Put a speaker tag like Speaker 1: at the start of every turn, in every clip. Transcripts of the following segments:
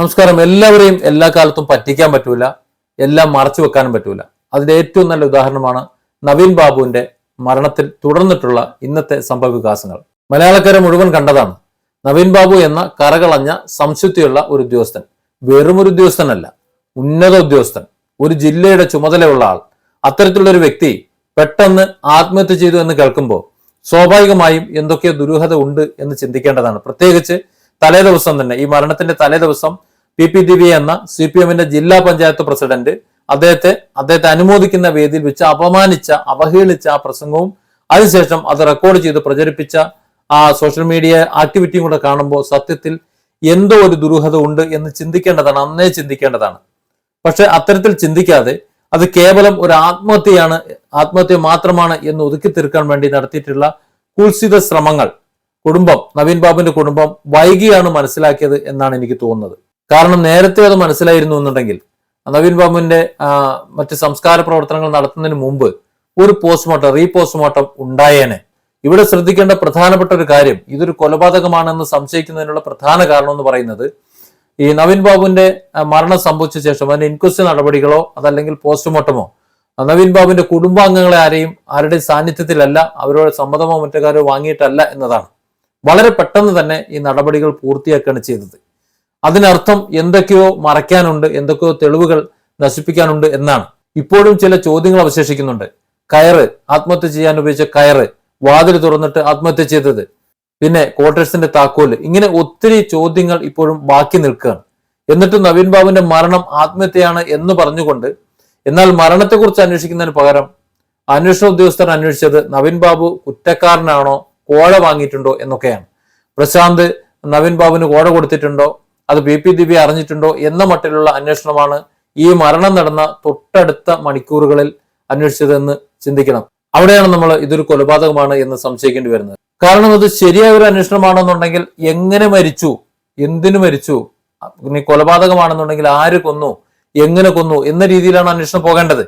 Speaker 1: നമസ്കാരം. എല്ലാവരെയും എല്ലാ കാലത്തും പറ്റിക്കാൻ പറ്റൂല. എല്ലാം മറച്ചു വെക്കാനും പറ്റൂല. അതിന്റെ ഏറ്റവും നല്ല ഉദാഹരണമാണ് നവീൻ ബാബുവിന്റെ മരണത്തിൽ തുടർന്നിട്ടുള്ള ഇന്നത്തെ സംഭവ വികാസങ്ങൾ. മലയാളക്കര മുഴുവൻ കണ്ടതാണ്. നവീൻ ബാബു എന്ന കറകളഞ്ഞ സംശുദ്ധിയുള്ള ഒരു ഉദ്യോഗസ്ഥൻ. വെറും ഒരു ഉദ്യോഗസ്ഥനല്ല ഉന്നത ഉദ്യോഗസ്ഥൻ. ഒരു ജില്ലയുടെ ചുമതലയുള്ള ആൾ. അത്തരത്തിലുള്ള ഒരു വ്യക്തി പെട്ടെന്ന് ആത്മഹത്യ ചെയ്തു എന്ന് കേൾക്കുമ്പോൾ സ്വാഭാവികമായും എന്തൊക്കെയോ ദുരൂഹത ഉണ്ട് എന്ന് ചിന്തിക്കേണ്ടതാണ്. പ്രത്യേകിച്ച് തലേ ദിവസം തന്നെ ഈ മരണത്തിന്റെ തലേ ദിവസം പി പി ദിവി എന്ന സി പി എമ്മിന്റെ ജില്ലാ പഞ്ചായത്ത് പ്രസിഡന്റ് അദ്ദേഹത്തെ അദ്ദേഹത്തെ അനുമോദിക്കുന്ന വേദിയിൽ വെച്ച് അപമാനിച്ച അവഹേളിച്ച ആ പ്രസംഗവും അതിനുശേഷം അത് റെക്കോർഡ് ചെയ്ത് പ്രചരിപ്പിച്ച ആ സോഷ്യൽ മീഡിയ ആക്ടിവിറ്റിയും കൂടെ കാണുമ്പോൾ സത്യത്തിൽ എന്തോ ഒരു ദുരൂഹത ഉണ്ട് എന്ന് ചിന്തിക്കേണ്ടതാണ് അന്നേ ചിന്തിക്കേണ്ടതാണ്. പക്ഷെ അത്തരത്തിൽ ചിന്തിക്കാതെ അത് കേവലം ഒരു ആത്മഹത്യയാണ് ആത്മഹത്യ മാത്രമാണ് എന്ന് ഒതുക്കി തീർക്കാൻ വേണ്ടി നടത്തിയിട്ടുള്ള കുൽസിത ശ്രമങ്ങൾ. കുടുംബം നവീൻ ബാബുവിന്റെ കുടുംബം വൈകിയാണ് മനസ്സിലാക്കിയത് എന്നാണ് എനിക്ക് തോന്നുന്നത്. കാരണം നേരത്തെ അത് മനസ്സിലായിരുന്നു എന്നുണ്ടെങ്കിൽ നവീൻ ബാബുവിന്റെ മറ്റ് സംസ്കാര പ്രവർത്തനങ്ങൾ നടത്തുന്നതിന് മുമ്പ് ഒരു പോസ്റ്റ്മോർട്ടം റീ പോസ്റ്റ്മോർട്ടം ഉണ്ടായേനെ. ഇവിടെ ശ്രദ്ധിക്കേണ്ട പ്രധാനപ്പെട്ട ഒരു കാര്യം ഇതൊരു കൊലപാതകമാണെന്ന് സംശയിക്കുന്നതിനുള്ള പ്രധാന കാരണം എന്ന് പറയുന്നത് ഈ നവീൻ ബാബുവിന്റെ മരണം സംഭവിച്ച ശേഷം അതിന്റെ ഇൻക്വസ്റ്റ് നടപടികളോ അതല്ലെങ്കിൽ പോസ്റ്റ്മോർട്ടമോ നവീൻ ബാബുവിന്റെ കുടുംബാംഗങ്ങളെ ആരെയും ആരുടെയും സാന്നിധ്യത്തിലല്ല അവരുടെ സമ്മതമോ മറ്റു വാങ്ങിയിട്ടല്ല എന്നതാണ്. വളരെ പെട്ടെന്ന് തന്നെ ഈ നടപടികൾ പൂർത്തിയാക്കുകയാണ് ചെയ്തത്. അതിനർത്ഥം എന്തൊക്കെയോ മറയ്ക്കാനുണ്ട് എന്തൊക്കെയോ തെളിവുകൾ നശിപ്പിക്കാനുണ്ട് എന്നാണ്. ഇപ്പോഴും ചില ചോദ്യങ്ങൾ അവശേഷിക്കുന്നുണ്ട്. കയറ് ആത്മഹത്യ ചെയ്യാൻ ഉപയോഗിച്ച കയറ് വാതിൽ തുറന്നിട്ട് ആത്മഹത്യ ചെയ്തത് പിന്നെ ക്വാർട്ടേഴ്സിന്റെ താക്കോൽ ഇങ്ങനെ ഒത്തിരി ചോദ്യങ്ങൾ ഇപ്പോഴും ബാക്കി നിൽക്കുകയാണ്. എന്നിട്ട് നവീൻ ബാബുവിന്റെ മരണം ആത്മഹത്യയാണ് എന്ന് പറഞ്ഞുകൊണ്ട് എന്നാൽ മരണത്തെക്കുറിച്ച് അന്വേഷിക്കുന്നതിന് പകരം അന്വേഷണ ഉദ്യോഗസ്ഥർ അന്വേഷിച്ചത് നവീൻ ബാബു കുറ്റക്കാരനാണോ കോഴ വാങ്ങിയിട്ടുണ്ടോ എന്നൊക്കെയാണ്. പ്രശാന്ത് നവീൻ ബാബുവിന് കോഴ കൊടുത്തിട്ടുണ്ടോ? അത് ബി പി ദിവ്യ അറിഞ്ഞിട്ടുണ്ടോ എന്ന മട്ടിലുള്ള അന്വേഷണമാണ് ഈ മരണം നടന്ന തൊട്ടടുത്ത മണിക്കൂറുകളിൽ അന്വേഷിച്ചതെന്ന് ചിന്തിക്കണം. അവിടെയാണ് നമ്മൾ ഇതൊരു കൊലപാതകമാണ് എന്ന് സംശയിക്കേണ്ടി വരുന്നത്. കാരണം അത് ശരിയായ ഒരു അന്വേഷണമാണെന്നുണ്ടെങ്കിൽ എങ്ങനെ മരിച്ചു? എന്തിനു മരിച്ചു? ഇനി കൊലപാതകമാണെന്നുണ്ടെങ്കിൽ ആര് കൊന്നു? എങ്ങനെ കൊന്നു? എന്ന രീതിയിലാണ് അന്വേഷണം പോകേണ്ടത്.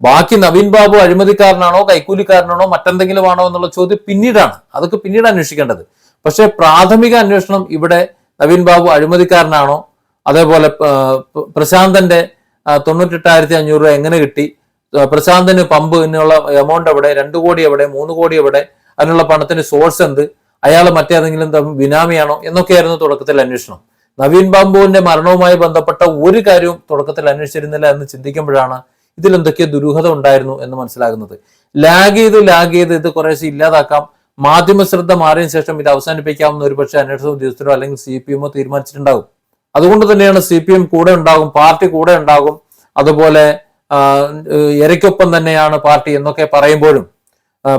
Speaker 1: ബാക്കി നവീൻ ബാബു അഴിമതിക്കാരനാണോ കൈക്കൂലിക്കാരനാണോ മറ്റെന്തെങ്കിലും ആണോ എന്നുള്ള ചോദ്യം പിന്നീടാണ്. അതൊക്കെ പിന്നീട് അന്വേഷിക്കേണ്ടത്. പക്ഷേ പ്രാഥമിക അന്വേഷണം ഇവിടെ നവീൻ ബാബു അഴിമതിക്കാരനാണോ? അതേപോലെ പ്രശാന്തന്റെ തൊണ്ണൂറ്റെട്ടായിരത്തി അഞ്ഞൂറ് രൂപ എങ്ങനെ കിട്ടി? പ്രശാന്തിന് പമ്പ് എന്നുള്ള എമൗണ്ട് എവിടെ? രണ്ടു കോടി എവിടെ? മൂന്ന് കോടി എവിടെ? അതിനുള്ള പണത്തിന്റെ സോഴ്സ് എന്ത്? അയാൾ മറ്റേതെങ്കിലും ബിനാമിയാണോ? എന്നൊക്കെയായിരുന്നു തുടക്കത്തിൽ അന്വേഷണം. നവീൻ ബാബുവിന്റെ മരണവുമായി ബന്ധപ്പെട്ട ഒരു കാര്യവും തുടക്കത്തിൽ അന്വേഷിച്ചിരുന്നില്ല എന്ന് ചിന്തിക്കുമ്പോഴാണ് ഇതിൽ എന്തൊക്കെയോ ദുരൂഹത ഉണ്ടായിരുന്നു എന്ന് മനസ്സിലാകുന്നത്. ലാഗ് ചെയ്ത് ലാഗ് ചെയ്ത് ഇത് കുറേശ്ശെ ഇല്ലാതാക്കാം. മാധ്യമ ശ്രദ്ധ മാറിയതിനു ശേഷം ഇത് അവസാനിപ്പിക്കാമെന്ന് ഒരുപക്ഷെ അന്വേഷണ ഉദ്യോഗസ്ഥരോ അല്ലെങ്കിൽ സി പി എമ്മോ തീരുമാനിച്ചിട്ടുണ്ടാകും. അതുകൊണ്ട് തന്നെയാണ് സി പി എം കൂടെ ഉണ്ടാകും പാർട്ടി കൂടെ ഉണ്ടാകും. അതുപോലെ ഇരയ്ക്കൊപ്പം തന്നെയാണ് പാർട്ടി എന്നൊക്കെ പറയുമ്പോഴും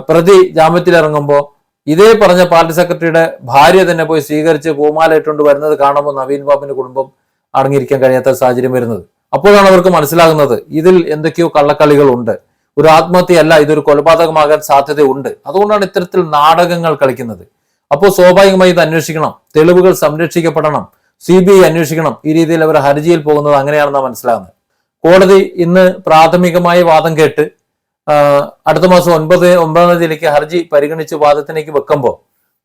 Speaker 1: പ്രതി ജാമ്യത്തിലിറങ്ങുമ്പോൾ ഇതേ പറഞ്ഞ പാർട്ടി സെക്രട്ടറിയുടെ ഭാര്യ തന്നെ പോയി സ്വീകരിച്ച് പൂമാല ഇട്ടുകൊണ്ട് വരുന്നത് കാണുമ്പോൾ നവീൻ ബാബുവിന്റെ കുടുംബം അടങ്ങിയിരിക്കാൻ കഴിയാത്ത സാഹചര്യം വരുന്നത്. അപ്പോഴാണ് അവർക്ക് മനസ്സിലാകുന്നത് ഇതിൽ എന്തൊക്കെയോ കള്ളക്കളികൾ ഉണ്ട് ഒരു ആത്മഹത്യയല്ല ഇതൊരു കൊലപാതകമാകാൻ സാധ്യതയുണ്ട്. അതുകൊണ്ടാണ് ഇത്തരത്തിൽ നാടകങ്ങൾ കളിക്കുന്നത്. അപ്പോൾ സ്വാഭാവികമായി ഇത് അന്വേഷിക്കണം. തെളിവുകൾ സംരക്ഷിക്കപ്പെടണം. സി ബി ഐ അന്വേഷിക്കണം. ഈ രീതിയിൽ അവർ ഹർജിയിൽ പോകുന്നത് അങ്ങനെയാണെന്നാണ് മനസ്സിലാകുന്നത്. കോടതി ഇന്ന് പ്രാഥമികമായ വാദം കേട്ട് അടുത്ത മാസം ഒൻപത് ഒമ്പതാം തീയതിയിലേക്ക് ഹർജി പരിഗണിച്ച് വാദത്തിലേക്ക് വെക്കുമ്പോൾ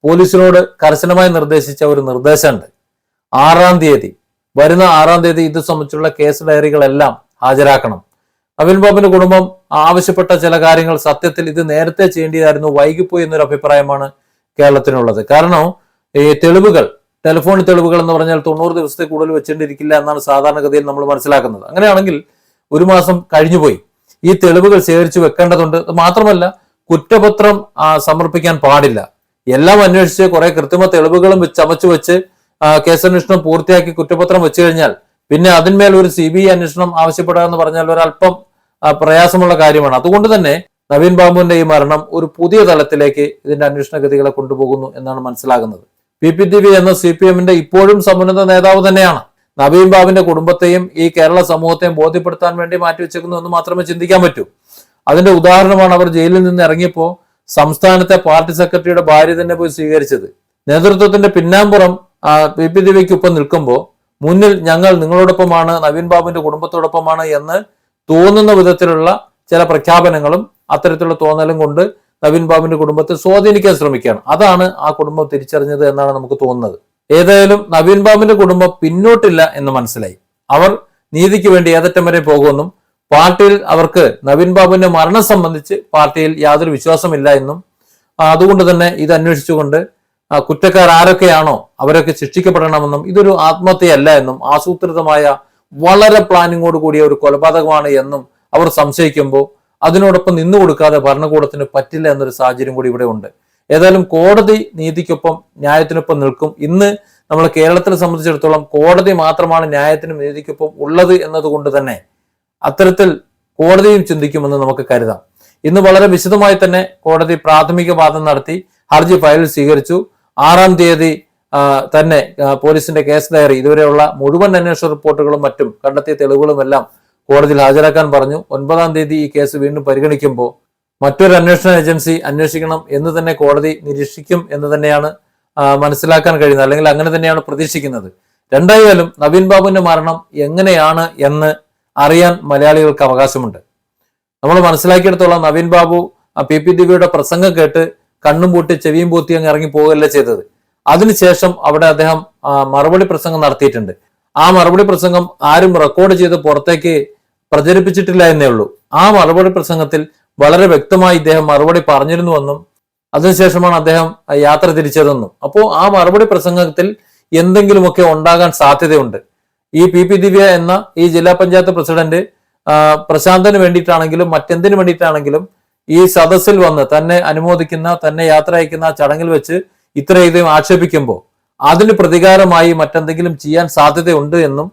Speaker 1: പോലീസിനോട് കർശനമായി നിർദ്ദേശിച്ച ഒരു നിർദ്ദേശമുണ്ട്. ആറാം തീയതി വരുന്ന ആറാം തീയതി ഇത് സംബന്ധിച്ചുള്ള കേസ് ഡയറികളെല്ലാം ഹാജരാക്കണം. നവീൻ ബാബുവിന്റെ കുടുംബം ആവശ്യപ്പെട്ട ചില കാര്യങ്ങൾ സത്യത്തിൽ ഇത് നേരത്തെ ചെയ്യേണ്ടിയതായിരുന്നു. വൈകിപ്പോയി എന്നൊരു അഭിപ്രായമാണ് കേരളത്തിനുള്ളത്. കാരണം ഈ തെളിവുകൾ ടെലിഫോൺ തെളിവുകൾ എന്ന് പറഞ്ഞാൽ തൊണ്ണൂറ് ദിവസത്തെ കൂടുതൽ വെച്ചിട്ടിരിക്കില്ല എന്നാണ് സാധാരണഗതിയിൽ നമ്മൾ മനസ്സിലാക്കുന്നത്. അങ്ങനെയാണെങ്കിൽ ഒരു മാസം കഴിഞ്ഞുപോയി. ഈ തെളിവുകൾ ശേഖരിച്ചു വെക്കേണ്ടതുണ്ട്. മാത്രമല്ല കുറ്റപത്രം സമർപ്പിക്കാൻ പാടില്ല. എല്ലാം അന്വേഷിച്ച് കുറെ കൃത്രിമ തെളിവുകളും ചമച്ചു വെച്ച് കേസന്വേഷണം പൂർത്തിയാക്കി കുറ്റപത്രം വെച്ചു കഴിഞ്ഞാൽ പിന്നെ അതിന്മേൽ ഒരു സി ബി ഐ അന്വേഷണം ആവശ്യപ്പെടുക എന്ന് പറഞ്ഞാൽ ഒരല്പം പ്രയാസമുള്ള കാര്യമാണ്. അതുകൊണ്ട് തന്നെ നവീൻ ബാബുവിന്റെ ഈ മരണം ഒരു പുതിയ തലത്തിലേക്ക് ഇതിന്റെ അന്വേഷണ ഗതികളെ കൊണ്ടുപോകുന്നു എന്നാണ് മനസ്സിലാകുന്നത്. പി പി ടി വി എന്ന സി പി എമ്മിന്റെ ഇപ്പോഴും സമുന്നത നേതാവ് തന്നെയാണ്. നവീൻ ബാബുവിന്റെ കുടുംബത്തെയും ഈ കേരള സമൂഹത്തെയും ബോധ്യപ്പെടുത്താൻ വേണ്ടി മാറ്റിവെച്ചേക്കുന്നു എന്ന് മാത്രമേ ചിന്തിക്കാൻ പറ്റൂ. അതിന്റെ ഉദാഹരണമാണ് അവർ ജയിലിൽ നിന്ന് ഇറങ്ങിയപ്പോൾ സംസ്ഥാനത്തെ പാർട്ടി സെക്രട്ടറിയുടെ ഭാര്യ തന്നെ പോയി സ്വീകരിച്ചത്. നേതൃത്വത്തിന്റെ പിന്നാമ്പുറം പി പി ദിവ്യക്കൊപ്പം നിൽക്കുമ്പോൾ മുന്നിൽ ഞങ്ങൾ നിങ്ങളോടൊപ്പമാണ് നവീൻ ബാബുവിന്റെ കുടുംബത്തോടൊപ്പമാണ് എന്ന് തോന്നുന്ന വിധത്തിലുള്ള ചില പ്രഖ്യാപനങ്ങളും അത്തരത്തിലുള്ള തോന്നലും കൊണ്ട് നവീൻ ബാബുവിന്റെ കുടുംബത്തെ സ്വാധീനിക്കാൻ ശ്രമിക്കുകയാണ്. അതാണ് ആ കുടുംബം തിരിച്ചറിഞ്ഞത് എന്നാണ് നമുക്ക് തോന്നുന്നത്. ഏതായാലും നവീൻ ബാബുവിന്റെ കുടുംബം പിന്നോട്ടില്ല എന്ന് മനസ്സിലായി. അവർ നീതിക്ക് വേണ്ടി ഏതറ്റം വരെ പോകുമെന്നും പാർട്ടിയിൽ അവർക്ക് നവീൻ ബാബുവിന്റെ മരണം സംബന്ധിച്ച് പാർട്ടിയിൽ യാതൊരു വിശ്വാസമില്ല എന്നും അതുകൊണ്ട് തന്നെ ഇത് അന്വേഷിച്ചുകൊണ്ട് കുറ്റക്കാർ ആരൊക്കെയാണോ അവരൊക്കെ ശിക്ഷിക്കപ്പെടണമെന്നും ഇതൊരു ആത്മഹത്യയല്ല എന്നും ആസൂത്രിതമായ വളരെ പ്ലാനിങ്ങോട് കൂടിയ ഒരു കൊലപാതകമാണ് എന്നും അവർ സംശയിക്കുമ്പോൾ അതിനോടൊപ്പം നിന്നു കൊടുക്കാതെ ഭരണകൂടത്തിന് പറ്റില്ല എന്നൊരു സാഹചര്യം കൂടി ഇവിടെ ഉണ്ട്. ഏതായാലും കോടതി നീതിക്കൊപ്പം ന്യായത്തിനൊപ്പം നിൽക്കും. ഇന്ന് നമ്മൾ കേരളത്തിനെ സംബന്ധിച്ചിടത്തോളം കോടതി മാത്രമാണ് ന്യായത്തിനും നീതിക്കൊപ്പം ഉള്ളത് എന്നതുകൊണ്ട് തന്നെ അത്തരത്തിൽ കോടതിയും ചിന്തിക്കുമെന്ന് നമുക്ക് കരുതാം. ഇന്ന് വളരെ വിശദമായി തന്നെ കോടതി പ്രാഥമിക വാദം നടത്തി ഹർജി ഫയൽ സ്വീകരിച്ചു. ആറാം തീയതി തന്നെ പോലീസിന്റെ കേസ് ഡയറി ഇതുവരെയുള്ള മുഴുവൻ അന്വേഷണ റിപ്പോർട്ടുകളും മറ്റും കണ്ടെത്തിയ തെളിവുകളും എല്ലാം കോടതിയിൽ ഹാജരാക്കാൻ പറഞ്ഞു. ഒൻപതാം തീയതി ഈ കേസ് വീണ്ടും പരിഗണിക്കുമ്പോൾ മറ്റൊരു അന്വേഷണ ഏജൻസി അന്വേഷിക്കണം എന്ന് തന്നെ കോടതി നിരീക്ഷിക്കും എന്ന് തന്നെയാണ് മനസ്സിലാക്കാൻ കഴിയുന്നത്. അല്ലെങ്കിൽ അങ്ങനെ തന്നെയാണ് പ്രതീക്ഷിക്കുന്നത്. രണ്ടായാലും നവീൻ ബാബുവിന്റെ മരണം എങ്ങനെയാണ് എന്ന് അറിയാൻ മലയാളികൾക്ക് അവകാശമുണ്ട്. നമ്മൾ മനസ്സിലാക്കിയെടുത്തോളം നവീൻ ബാബു പി പി ദിവ്യയുടെ പ്രസംഗം കേട്ട് കണ്ണും പൂട്ടി ചെവിയും പൂത്തി അങ്ങ് ഇറങ്ങി പോവുകയല്ല ചെയ്തത്. അതിനുശേഷം അവിടെ അദ്ദേഹം മറുപടി പ്രസംഗം നടത്തിയിട്ടുണ്ട്. ആ മറുപടി പ്രസംഗം ആരും റെക്കോർഡ് ചെയ്ത് പുറത്തേക്ക് പ്രചരിപ്പിച്ചിട്ടില്ല എന്നേ ഉള്ളൂ. ആ മറുപടി പ്രസംഗത്തിൽ വളരെ വ്യക്തമായി ഇദ്ദേഹം മറുപടി പറഞ്ഞിരുന്നുവെന്നും അതിനുശേഷമാണ് അദ്ദേഹം യാത്ര തിരിച്ചതെന്നും. അപ്പോൾ ആ മറുപടി പ്രസംഗത്തിൽ എന്തെങ്കിലുമൊക്കെ ഉണ്ടാകാൻ സാധ്യതയുണ്ട്. ഈ പി പി ദിവ്യ എന്ന ഈ ജില്ലാ പഞ്ചായത്ത് പ്രസിഡന്റ് പ്രശാന്തന് വേണ്ടിയിട്ടാണെങ്കിലും മറ്റെന്തിനു വേണ്ടിയിട്ടാണെങ്കിലും ഈ സദസ്സിൽ വന്ന് തന്നെ അനുമോദിക്കുന്ന തന്നെ യാത്ര അയക്കുന്ന ചടങ്ങിൽ വെച്ച് ഇത്രയധികം ആക്ഷേപിക്കുമ്പോൾ അതിന് പ്രതികാരമായി മറ്റെന്തെങ്കിലും ചെയ്യാൻ സാധ്യതയുണ്ട് എന്നും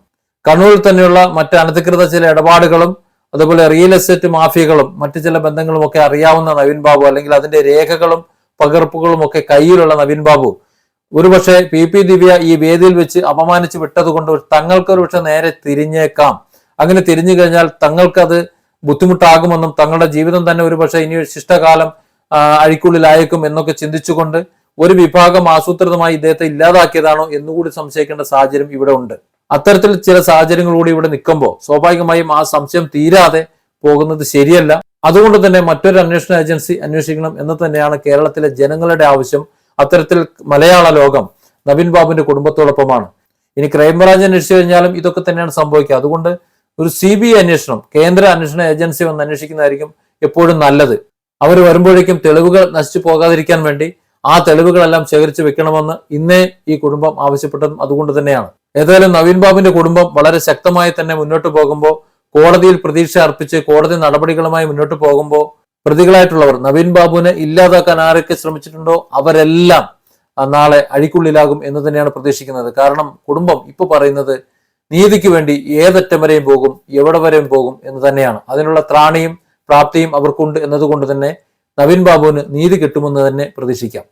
Speaker 1: കണ്ണൂരിൽ തന്നെയുള്ള മറ്റ് അനധികൃത ചില ഇടപാടുകളും അതുപോലെ റിയൽ എസ്റ്റേറ്റ് മാഫിയകളും മറ്റു ചില ബന്ധങ്ങളും ഒക്കെ അറിയാവുന്ന നവീൻ ബാബു അല്ലെങ്കിൽ അതിന്റെ രേഖകളും പകർപ്പുകളും ഒക്കെ കയ്യിലുള്ള നവീൻ ബാബു. ഒരുപക്ഷെ പി പി ദിവ്യ ഈ വേദിയിൽ വെച്ച് അപമാനിച്ച് വിട്ടതുകൊണ്ട് തങ്ങൾക്ക് ഒരുപക്ഷെ നേരെ തിരിഞ്ഞേക്കാം. അങ്ങനെ തിരിഞ്ഞു കഴിഞ്ഞാൽ തങ്ങൾക്കത് ബുദ്ധിമുട്ടാകുമെന്നും തങ്ങളുടെ ജീവിതം തന്നെ ഒരുപക്ഷെ ഇനി ശിഷ്ടകാലം അഴിക്കുള്ളിലായേക്കും എന്നൊക്കെ ചിന്തിച്ചുകൊണ്ട് ഒരു വിഭാഗം ആസൂത്രിതമായി ഇദ്ദേഹത്തെ ഇല്ലാതാക്കിയതാണോ എന്നുകൂടി സംശയിക്കേണ്ട സാഹചര്യം ഇവിടെ ഉണ്ട്. അത്തരത്തിൽ ചില സാഹചര്യങ്ങൾ കൂടി ഇവിടെ നിൽക്കുമ്പോൾ സ്വാഭാവികമായും ആ സംശയം തീരാതെ പോകുന്നത് ശരിയല്ല. അതുകൊണ്ട് തന്നെ മറ്റൊരു അന്വേഷണ ഏജൻസി അന്വേഷിക്കണം എന്ന് തന്നെയാണ് കേരളത്തിലെ ജനങ്ങളുടെ ആവശ്യം. അത്തരത്തിൽ മലയാള ലോകം നവീൻ ബാബുവിന്റെ കുടുംബത്തോടൊപ്പമാണ്. ഇനി ക്രൈംബ്രാഞ്ച് അന്വേഷിച്ചു കഴിഞ്ഞാലും ഇതൊക്കെ തന്നെയാണ് സംഭവിക്കുക. അതുകൊണ്ട് ഒരു സി ബി ഐ അന്വേഷണം കേന്ദ്ര അന്വേഷണ ഏജൻസി വന്ന് അന്വേഷിക്കുന്നതായിരിക്കും എപ്പോഴും നല്ലത്. അവർ വരുമ്പോഴേക്കും തെളിവുകൾ നശിച്ചു പോകാതിരിക്കാൻ വേണ്ടി ആ തെളിവുകളെല്ലാം ശേഖരിച്ചു വെക്കണമെന്ന് ഇന്നേ ഈ കുടുംബം ആവശ്യപ്പെട്ടതും അതുകൊണ്ട് തന്നെയാണ്. ഏതായാലും നവീൻ ബാബുവിന്റെ കുടുംബം വളരെ ശക്തമായി തന്നെ മുന്നോട്ട് പോകുമ്പോൾ കോടതിയിൽ പ്രതീക്ഷ അർപ്പിച്ച് കോടതി നടപടികളുമായി മുന്നോട്ട് പോകുമ്പോൾ പ്രതികളായിട്ടുള്ളവർ നവീൻ ബാബുവിനെ ഇല്ലാതാക്കാൻ ആരൊക്കെ ശ്രമിച്ചിട്ടുണ്ടോ അവരെല്ലാം നാളെ അഴിക്കുള്ളിലാകും എന്ന് തന്നെയാണ് പ്രതീക്ഷിക്കുന്നത്. കാരണം കുടുംബം ഇപ്പൊ പറയുന്നത് നീതിക്ക് വേണ്ടി ഏതറ്റം വരെയും പോകും എവിടെ വരെയും പോകും എന്ന് തന്നെയാണ്. അതിനുള്ള ത്രാണിയും പ്രാപ്തിയും അവർക്കുണ്ട് എന്നതുകൊണ്ട് തന്നെ നവീൻ ബാബുവിന് നീതി കിട്ടുമെന്ന് തന്നെ പ്രതീക്ഷിക്കാം